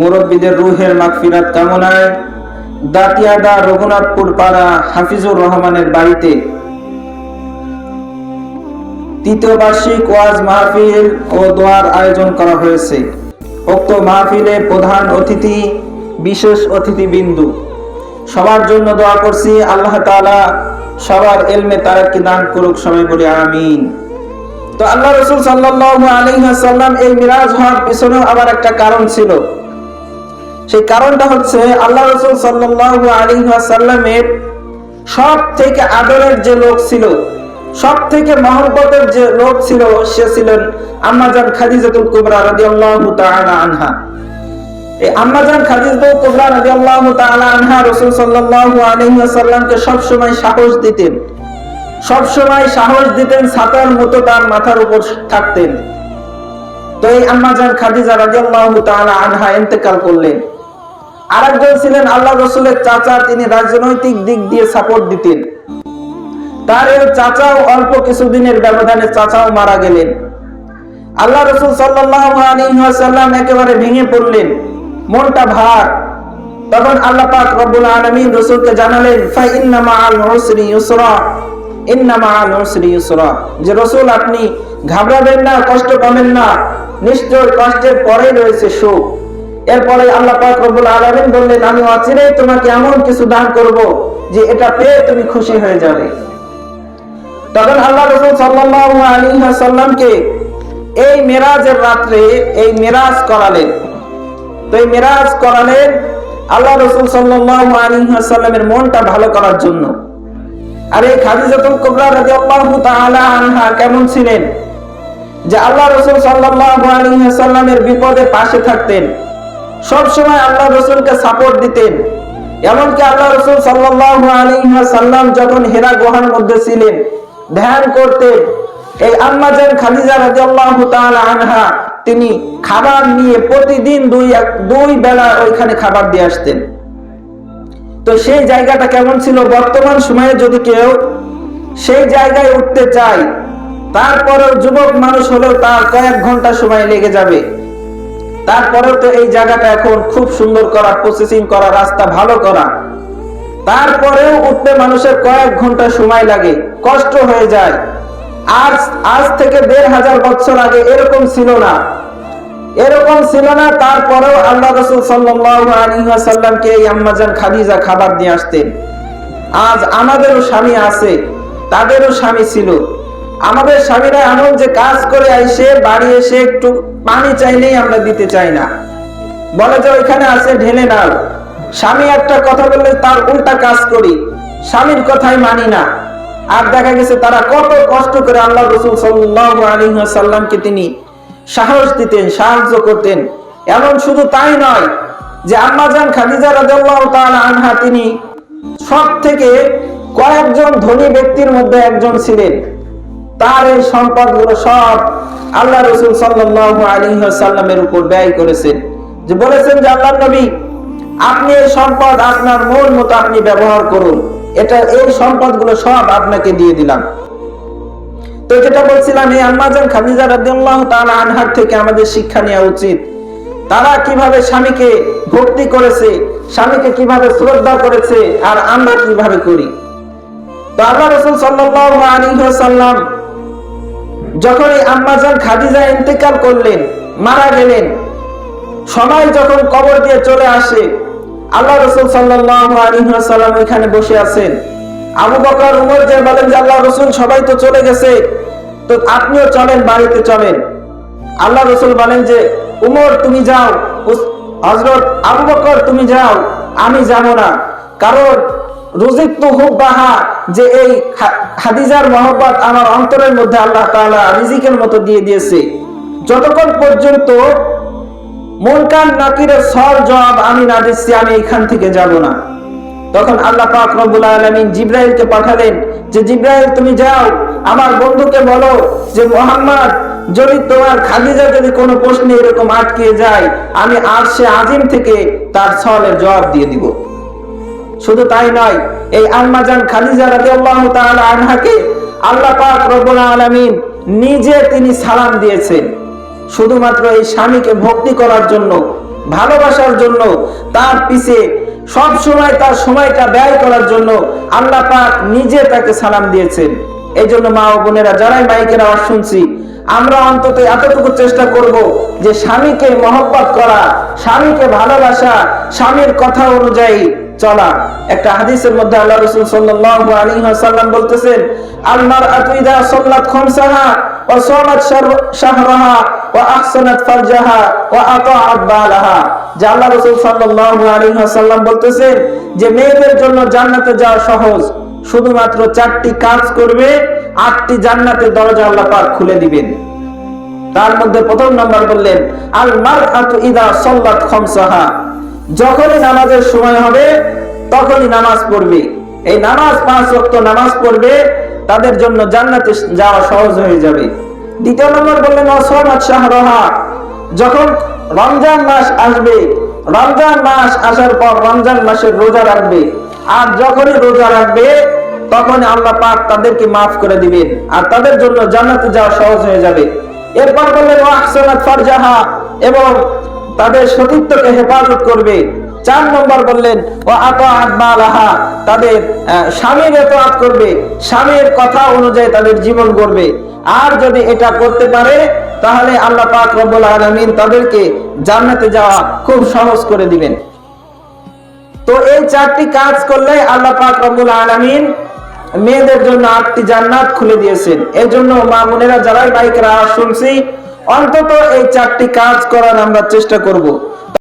মুরব্বীদের রুহের মাগফিরাত কামনায় দাতিয়াদা রঘুনাথপুর পাড়া হাফিজুর রহমানের বাড়িতে তৃতীয় বার্ষিক ওয়াজ মাহফিল ও দোয়ার আয়োজন করা হয়েছে। উক্ত মাহফিলে প্রধান অতিথি, বিশেষ অতিথি বিন্দু সবার জন্য দোয়া করছি, আল্লাহ তাআলা সবার এলমে তারাক্কি দান করুক সবাই বলি আমিন। তো আল্লাহ রসুল সাল্লাল্লাহু আলাইহি ওয়াসাল্লাম এই মিরাজ হওয়ার পিছনেও আবার একটা কারণ ছিল। সেই কারণটা হচ্ছে আল্লাহ রসুল সাল্লাল্লাহু আলাইহি ওয়াসাল্লামের সব থেকে আদরের যে লোক ছিল সব থেকে মহব্বতের যে লোক ছিল, সে ছিলেন আম্মাজান খাদিজাতুল কুবরা রাদিয়াল্লাহু তাআলা আনহা। এই আনহা রাসূল সাল্লাল্লাহু আলাইহি ওয়াসাল্লামকে সব সাহস দিতেন। সব সময় সাহস দিতেন মতো তার মাথার উপর থাকতেন। তো এই খাদিজা রাদিয়াল্লাহু তাআলা আনহা ইন্তেকাল করলেন। আরেকজন ছিলেন আল্লাহ রসুলের চাচা, তিনি রাজনৈতিক দিক দিয়ে সাপোর্ট দিতেন। তার এই চাচাও অল্প কিছুদিনের ব্যবধানে চাচাও মারা গেলেন। আল্লাহ রসুল সাল্লাম একেবারে ভেঙে পড়লেন, মনটা ভার। তখন আল্লাহ পাক রব্বুল আলামিন রসুলকে জানালেন যে রসুল, আপনি ঘাবড়াবেন না, কষ্ট পাবেন না। নিশ্চয় কষ্টের পরে রয়েছে সুখ। এরপরে আল্লাহ পাক রব্বুল আলামিন বললেন, আমি অচিরেই তোমাকে এমন কিছু দান করব যে এটা পেয়ে তুমি খুশি হয়ে যাবে। তখন আল্লাহ রসুল সাল্লাল্লাহু আলাইহি ওয়াসাল্লামকে এই মেরাজের রাত্রে এই মেরাজ করালেন। তো এই মেরাজ করালেন আল্লাহ রসুল সাল্লাল্লাহু আলাইহি ওয়াসাল্লামের মনটা ভালো করার জন্য। আর এই খাদিজাতুল কুবরা রাদিয়াল্লাহু তাআলা আনহা কেমন ছিলেন? যে আল্লাহ রসুল সাল্লাল্লাহু আলাইহি ওয়াসাল্লামের বিপদে পাশে থাকতেন। সব সময় আল্লাহ রসুলকে সাপোর্ট দিতেন। এমনকি আল্লাহ রসুল সাল্লাল্লাহু আলাইহি ওয়াসাল্লাম যখন হেরা গুহার মধ্যে ছিলেন, ধ্যান করতেন, এই আম্মাজান খাদিজা রাদিয়াল্লাহু তাআলা আনহা, তিনি খাবার নিয়ে প্রতিদিন দুই এক- দুই বেলা ওইখানে খাবার দিয়ে আসতেন। তো সেই জায়গাটা কেমন ছিল? বর্তমান সময়ে যদি কেউ সেই জায়গায় উঠতে চায়, তারপরেও যুবক মানুষ হলেও তার কয়েক ঘণ্টা সময় লেগে যাবে। তারপরেও তো এই জায়গাটা এখন খুব সুন্দর করা প্রসেসিং করা, রাস্তা ভালো করা। তারপরেও উঠতে মানুষের কয়েক ঘণ্টা সময় লাগে, কষ্ট হয়ে যায়। আজ আজ থেকে দেড় হাজার বছর আগে এরকম ছিল না। এরকম ছিল না, তারপরেও আল্লাহ রসুল সাল্লামকে এই আম্মাজান খাদিজা খাবার দিয়ে আসতেন। আজ আমাদেরও স্বামী আছে, তাদেরও স্বামী ছিল। আমাদের স্বামীরা এমন যে কাজ করে আইসে, বাড়ি এসে একটু পানি চাইলেই আমরা দিতে চাই না। বলে যে ওইখানে আছে, ঢেলে নাও। স্বামী একটা কথা বললে তার উল্টা কাজ করি। স্বামীর কথাই মানি না। আর দেখা গেছে তারা কত কষ্ট করে আল্লাহ রসুল সাল্লামকে তিনি সাহস দিতেন, সাহায্য করতেন। এমন শুধু তাই নয় যে আম্মাজান খাদিজা তাআলা আনহা তিনি সব থেকে কয়েকজন ধনী ব্যক্তির মধ্যে একজন ছিলেন। তার এই সম্পদগুলো সব আল্লাহ রসুল আলাইহি উপর ব্যয় করেছেন। যে বলেছেন যে আল্লাহ নবী, আপনি এই সম্পদ আপনার মন মতো আপনি ব্যবহার করুন। এটা এই সম্পদগুলো সব আপনাকে দিয়ে দিলাম। তো যেটা বলছিলাম, এই আম্মাজান খাদিজা রাদিয়াল্লাহু তাআলা আনহার থেকে আমাদের শিক্ষা নেওয়া উচিত। তারা কীভাবে স্বামীকে ভক্তি করেছে, স্বামীকে কীভাবে শ্রদ্ধা করেছে, আর আমরা কীভাবে করি। তো আল্লাহ রসুল সাল্লাল্লাহু আলাইহি ওয়াসাল্লাম যখন এই আম্মাজান খাদিজা ইন্তেকাল করলেন, মারা গেলেন, সবাই যখন কবর দিয়ে চলে আসে, আল্লাহ রসুল ওয়াসাল্লাম ওইখানে বসে আছেন। আবু বকর, উমর যে বলেন যে আল্লাহ রসুল, সবাই তো চলে গেছে। তো আপনিও চলেন, বাড়িতে চলেন। আল্লাহ রসুল বলেন যে, উমর, তুমি যাও। হজরত আবু বকর, তুমি যাও। আমি যাব না। কারণ রুজিক তো হুব বাহা যে এই খাদিজার মহব্বত আমার অন্তরের মধ্যে আল্লাহ তাআলা রিজিকের মতো দিয়ে দিয়েছে। যতক্ষণ পর্যন্ত নাকিরের জবাব আমি না দিচ্ছি, আমি এখান থেকে যাব না। তখন আল্লাহ পাক রব্বুল পাঠালেন যে তুমি যাও, আমার বন্ধুকে বলো যে, মোহাম্মদ, যদি তোমার খাদিজা যদি কোনো প্রশ্নে এরকম আটকে যায়, আমি আর সে আজিম থেকে তার সওয়ালের জবাব দিয়ে দিব। শুধু তাই নয়, এই আম্মাজান খাদিজা রাদিয়াল্লাহু তাআলা আনহাকে আল্লাহ পাক রব্বুল আলামিন নিজে তিনি সালাম দিয়েছেন। শুধুমাত্র এই স্বামীকে ভক্তি করার জন্য, ভালোবাসার জন্য, তার পিছে সব সময় তার সময়টা ব্যয় করার জন্য আল্লাহ পাক নিজে তাকে সালাম দিয়েছেন। এই জন্য মা ও বোনেরা, যারাই মাইকের শুনছি আমরা অন্তত এতটুকু চেষ্টা করব যে স্বামীকে মহব্বত করা, স্বামীকে ভালোবাসা, স্বামীর কথা অনুযায়ী চলা। একটা হাদিসের মধ্যে আল্লাহ রাসূল সাল্লাল্লাহু আলাইহি ওয়াসাল্লাম বলতেছেন শাহরাহা আহসানাত ফারজাহা আতাআত বালাহা। যে আল্লাহ রাসূল সাল্লাল্লাহু আলাইহি ওয়াসাল্লাম বলতেছেন যে মেয়েদের জন্য জান্নাতে যাওয়া সহজ। শুধুমাত্র চারটি কাজ করবে, আটটি জান্নাতের দরজা আল্লাহ পাক খুলে দিবেন। তার মধ্যে প্রথম নাম্বার বললেন আল মারআতু ইদা সাল্লাত খামসাহা। যখনই নামাজের সময় হবে, তখনই নামাজ পড়বে। এই নামাজ পাঁচ ওয়াক্ত নামাজ পড়বে, তাদের জন্য জান্নাতে যাওয়া সহজ হয়ে যাবে। দ্বিতীয় নম্বর বললেন অসমাত শাহরহা। যখন রমজান মাস আসবে, রমজান মাস আসার পর রমজান মাসের রোজা রাখবে। আর যখনই রোজা রাখবে তখন আল্লাহ পাক তাদেরকে মাফ করে দিবেন। আর তাদের জন্য জান্নাতে যাওয়া সহজ হয়ে যাবে। এরপর বললেন ওয়াহসানাত ফারজাহা। এবং তাদের সতীত্বকে হেফাজত করবে। চার নম্বর বললেন ও আতাহা তাদের স্বামীর এতআত করবে। স্বামীর কথা অনুযায়ী তাদের জীবন করবে আর যদি এটা করতে পারে, তাহলে আল্লাহ পাক রব্বুল আলামিন তাদেরকে জান্নাতে যাওয়া খুব সহজ করে দিবেন। তো এই চারটি কাজ করলে আল্লাহ পাক রব্বুল আলামিন মেয়েদের জন্য আটটি জান্নাত খুলে দিয়েছেন। এর জন্য মা বোনেরা, যারাই বাইকরা শুনছি, অন্তত এই চারটি কাজ করার আমরা চেষ্টা করব।